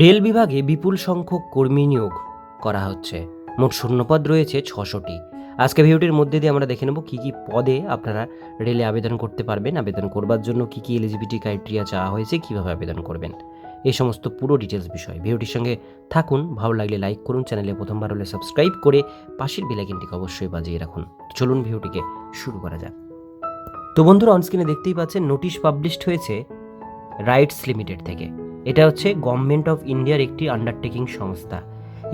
Rail বিভাগে বিপুল সংখ্যক কর্মী নিয়োগ করা হচ্ছে। মোট শূন্যপদ রয়েছে ছশোটি। আজকে ভিডিওটির মধ্যে দিয়ে আমরা দেখে নেব কী কী পদে আপনারা রেলে আবেদন করতে পারবেন, আবেদন করবার জন্য কী কী এলিজিবিলিটি ক্রাইটেরিয়া চাওয়া হয়েছে, কীভাবে আবেদন করবেন। এই সমস্ত পুরো ডিটেলস বিষয় ভিডিওটির সঙ্গে থাকুন, ভালো লাগলে লাইক করুন চ্যানেলে প্রথমবার হলে সাবস্ক্রাইব করে পাশের বেলাইকিনটিকে অবশ্যই বাজিয়ে রাখুন। চলুন ভিডিওটিকে শুরু করা যাক। তো বন্ধুরা অনস্ক্রিনে দেখতেই পাচ্ছেন নোটিশ পাবলিশড হয়েছে রাইটস লিমিটেড থেকে। এটা হচ্ছে গভর্নমেন্ট অফ ইন্ডিয়ার একটি আন্ডারটেকিং সংস্থা।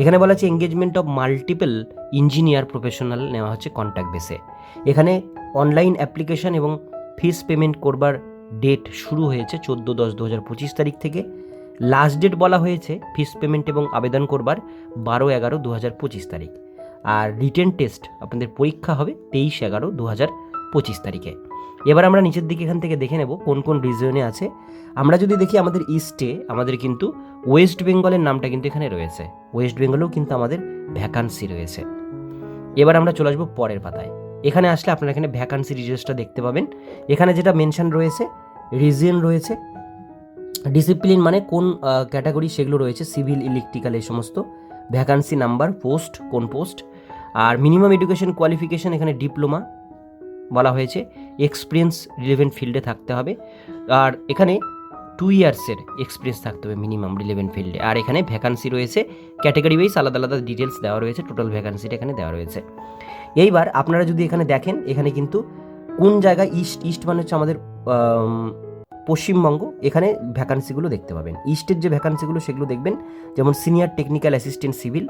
এখানে বলা আছে engagement of multiple engineer professional নেওয়া হচ্ছে কন্ট্যাক্ট বেসে এখানে অনলাইন অ্যাপ্লিকেশন এবং ফিস পেমেন্ট করবার ডেট শুরু হয়েছে চোদ্দ দশ দু হাজার পঁচিশ তারিখ থেকে। লাস্ট ডেট বলা হয়েছে ফিস পেমেন্ট এবং আবেদন করবার বারো এগারো দু হাজার পঁচিশ তারিখ। আর রিটেন টেস্ট আপনাদের পরীক্ষা হবে তেইশ এগারো দু হাজার পঁচিশ তারিখে। এবার আমরা নিচের দিকে এখান থেকে দেখে নেব কোন কোন রিজনে আছে। আমরা যদি দেখি আমাদের ইস্টে আমাদের কিন্তু ওয়েস্ট বেঙ্গলের নামটা কিন্তু এখানে রয়েছে। ওয়েস্ট বেঙ্গলেও কিন্তু আমাদের ভ্যাকান্সি রয়েছে। এবার আমরা চলে আসব পরের পাতায়। এখানে আসলে আপনারা এখানে ভ্যাকান্সি ডিটেলসটা দেখতে পাবেন। এখানে যেটা মেনশন রয়েছে রিজিয়ন রয়েছে ডিসিপ্লিন মানে কোন ক্যাটাগরি সেগুলো রয়েছে সিভিল ইলেকট্রিক্যাল এই সমস্ত। ভ্যাকান্সি নাম্বার পোস্ট কোন পোস্ট আর মিনিমাম এডুকেশন কোয়ালিফিকেশন এখানে ডিপ্লোমা বলা হয়েছে। এক্সপিরিয়েন্স রিলেভেন্ট ফিল্ডে থাকতে হবে। আর এখানে টু ইয়ার্সের এক্সপিরিয়েন্স থাকতে হবে মিনিমাম রিলেভেন্ট ফিল্ডে আর এখানে ভ্যাকান্সি রয়েছে ক্যাটাগরি ওয়াইজ আলাদা আলাদা ডিটেলস দেওয়া রয়েছে টোটাল ভ্যাকান্সিটা এখানে দেওয়া রয়েছে। এইবার আপনারা যদি এখানে দেখেন এখানে কিন্তু কোন জায়গায় ইস্ট ইস্ট মানে হচ্ছে আমাদের আম, পশ্চিমবঙ্গ, এখানে ভ্যাকান্সিগুলো দেখতে পাবেন। ইস্টের যে ভ্যাকান্সিগুলো সেগুলো দেখবেন। যেমন সিনিয়র টেকনিক্যাল অ্যাসিস্ট্যান্ট সিভিল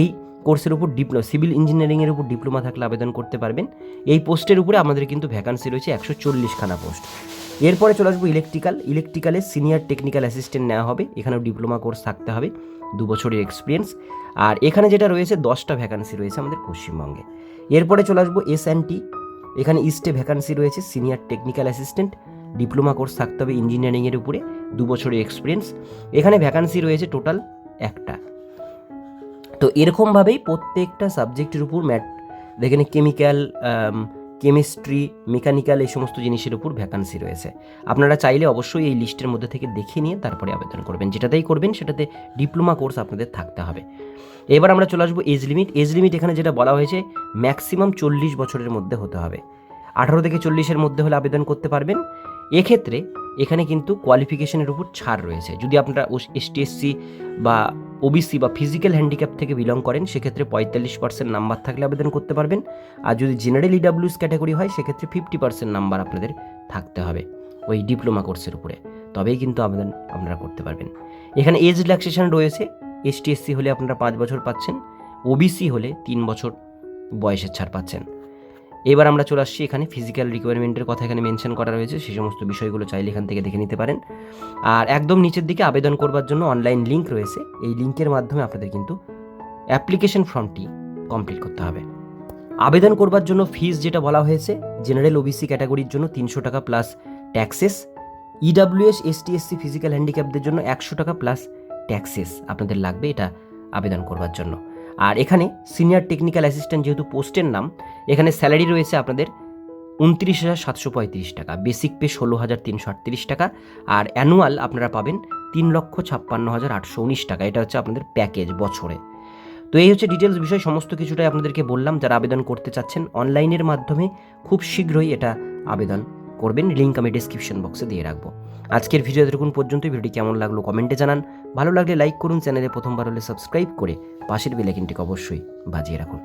এই কোর্সের উপর ডিপ্লো সিভিল ইঞ্জিনিয়ারিংয়ের উপর ডিপ্লোমা থাকলে আবেদন করতে পারবেন। এই পোস্টের উপরে আমাদের কিন্তু ভ্যাকান্সি রয়েছে একশো চল্লিশখানা পোস্ট এরপরে চলে আসব ইলেকট্রিক্যাল ইলেকট্রিক্যালে সিনিয়র টেকনিক্যাল অ্যাসিস্ট্যান্ট নেওয়া হবে। এখানেও ডিপ্লোমা কোর্স থাকতে হবে, দু বছরের এক্সপিরিয়েন্স আর এখানে যেটা রয়েছে, দশটা ভ্যাকান্সি রয়েছে আমাদের পশ্চিমবঙ্গে। এরপরে চলে আসব এস অ্যান্ড টি এখানে ইস্টে ভ্যাকান্সি রয়েছে senior technical assistant diploma course থাকতে হবে ইঞ্জিনিয়ারিংয়ের উপরে, দু বছরের এক্সপিরিয়েন্স এখানে ভ্যাকান্সি রয়েছে টোটাল একটা। তো এরকমভাবেই প্রত্যেকটা সাবজেক্টের উপর ম্যাট এখানে কেমিক্যাল কেমিস্ট্রি মেকানিক্যাল এই সমস্ত জিনিসের উপর ভ্যাকান্সি রয়েছে। আপনারা চাইলে অবশ্যই এই লিস্টের মধ্যে থেকে দেখে নিয়ে তারপরে আবেদন করবেন। যেটাতেই করবেন, সেটাতে ডিপ্লোমা কোর্স আপনাদের থাকতে হবে। এবার আমরা চলে আসব এজ লিমিট এজ লিমিট এখানে যেটা বলা হয়েছে ম্যাক্সিমাম চল্লিশ বছরের মধ্যে হতে হবে। আঠারো থেকে চল্লিশের মধ্যে হলে আবেদন করতে পারবেন। এক্ষেত্রে এখানে কিন্তু কোয়ালিফিকেশনের উপর ছাড় রয়েছে। যদি আপনারা এসটিএসসি বা ওবিসি বা ফিজিক্যাল হ্যান্ডিক্যাপ থেকে বিলং করেন, সেক্ষেত্রে পঁয়তাল্লিশ পার্সেন্ট নাম্বার থাকলে আবেদন করতে পারবেন। আর যদি জেনারেল ইডাব্লিউএস ক্যাটাগরি হয়, সেক্ষেত্রে ফিফটি পার্সেন্ট নাম্বার আপনাদের থাকতে হবে ওই ডিপ্লোমা কোর্সের উপরে। তবেই কিন্তু আবেদন আপনারা করতে পারবেন। এখানে এজ রিল্যাক্সেশন রয়েছে। এসটিএসসি হলে আপনারা পাঁচ বছর পাচ্ছেন ওবিসি হলে তিন বছর বয়সের ছাড় পাচ্ছেন। এবার আমরা চলে আসছি এখানে ফিজিক্যাল রিকোয়ারমেন্টের কথা এখানে মেনশন করা রয়েছে সেই সমস্ত বিষয়গুলো চাইলে এখান থেকে দেখে নিতে পারেন। আর একদম নিচের দিকে আবেদন করবার জন্য অনলাইন লিঙ্ক রয়েছে, এই লিঙ্কের মাধ্যমে আপনাদের কিন্তু অ্যাপ্লিকেশন ফর্মটি কমপ্লিট করতে হবে। আবেদন করবার জন্য ফিস যেটা বলা হয়েছে জেনারেল ওবিসি ক্যাটাগরির জন্য তিনশো টাকা plus taxes EWS ST SC physical হ্যান্ডিক্যাপদের জন্য একশো টাকা প্লাস ট্যাক্সেস আপনাদের লাগবে এটা আবেদন করবার জন্য। আর এখানে সিনিয়র টেকনিক্যাল অ্যাসিস্ট্যান্ট যেহেতু পোস্টের নাম, এখানে স্যালারি রয়েছে আপনাদের উনত্রিশ হাজার সাতশো পঁয়ত্রিশ টাকা বেসিক পে ষোলো হাজার তিনশো আটত্রিশ টাকা, আর অ্যানুয়াল আপনারা পাবেন তিন লক্ষ ছাপ্পান্ন হাজার আটশো উনিশ টাকা। এটা হচ্ছে আপনাদের প্যাকেজ বছরে। তো এই হচ্ছে ডিটেলস বিষয়, সমস্ত কিছুটাই আপনাদেরকে বললাম। যারা আবেদন করতে চাচ্ছেন অনলাইনের মাধ্যমে খুব শীঘ্রই এটা আবেদন করবেন। লিঙ্ক আমি ডিসক্রিপশন বক্সে দিয়ে রাখব। আজকের ভিডিও দেখুন পর্যন্ত ভিডিওটি কেমন লাগল কমেন্টে জানান। ভালো লাগলে লাইক করুন, চ্যানেলে প্রথমবার হলে সাবস্ক্রাইব করে পাশের বেলাইকিনটিকে অবশ্যই বাজিয়ে রাখুন।